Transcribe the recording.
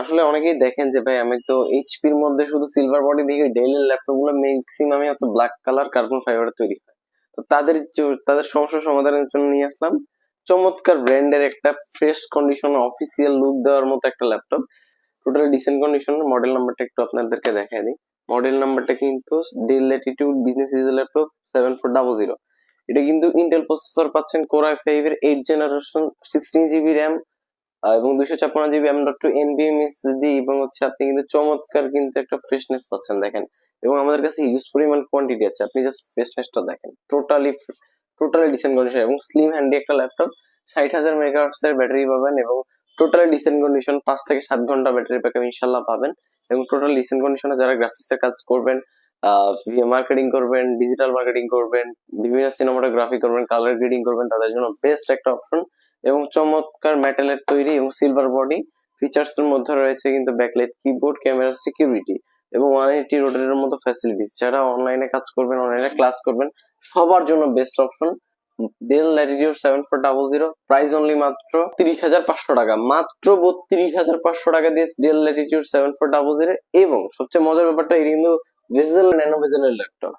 আসলে অনেকেই দেখেন যে, ভাই, আমি তো এইচপি এইচপির মধ্যে শুধু সিলভার বডি দিয়ে ডেইলি ল্যাপটপগুলো ম্যাক্সিমামই হচ্ছে ব্ল্যাক কালার কার্বন ফাইবার তৈরি হয়। তো তাদের তাদের সমস্যা সমাধানের জন্য নিয়ে আসলাম। চমৎকার ব্র্যান্ডের একটা ফ্রেশ কন্ডিশন অফিসিয়াল লুক দেওয়ার মতো একটা laptop total decent condition model নাম্বারটা একটু আপনাদেরকে দেখাই দিই। মডেল নাম্বারটা কিন্তু Dell Latitude business is laptop seven four double zero এটা কিন্তু ইন্টেল প্রসেসর পাচ্ছেন কোরাই ফাইভ এর eight generation sixteen GB RAM এবং দুইশো ছাপ্পান্ন জিবি এম ডট টু এনবিএম এসডি এবং হচ্ছে আপনি কিন্তু চমৎকার কিন্তু একটা ফ্রেশনেস পাচ্ছেন, দেখেন। এবং আমাদের কাছে হিউজ পরিমাণ কোয়ান্টিটি আছে। আপনি জাস্ট ফ্রেশনেসটা দেখেন। টোটালি টোটালি ডিসেন্ট কন্ডিশন এবং স্লিম হ্যান্ডি একটা ল্যাপটপ ষাট হাজার মেগাহার্টস এর ব্যাটারি পাবেন এবং টোটালি ডিসেন্ট কন্ডিশন পাঁচ থেকে সাত ঘণ্টা ব্যাটারি ব্যাকআপ ইনশাল্লাহ পাবেন। এবং টোটাল ডিসেন্ট কন্ডিশনে যারা গ্রাফিক্স এর কাজ করবেন মার্কেটিং করবেন ডিজিটাল মার্কেটিং করবেন, বিভিন্ন সিনেমাটোগ্রাফি করবেন কালার গ্রেডিং করবেন, তাদের জন্য বেস্ট একটা অপশন এবং চমৎকার মেটালের তৈরি এবং সিলভার বডি ফিচার্স এর মধ্যে রয়েছে কিন্তু ব্যাকলাইট কিবোর্ড ক্যামেরা সিকিউরিটি এবং ওয়ান এইটি রোডের মতো ফ্যাসিলিটিস যারা অনলাইনে কাজ করবেন অনলাইনে ক্লাস করবেন, সবার জন্য best option Dell Latitude seven four double zero price only মাত্র তিরিশ হাজার পাঁচশো টাকা। মাত্র বত্রিশ হাজার পাঁচশো টাকা দিয়ে Dell Latitude seven four double zero এবং সবচেয়ে মজার ব্যাপারটা, এটা কিন্তু ভেজেল ন্যানো ভেজেলের ল্যাপটপ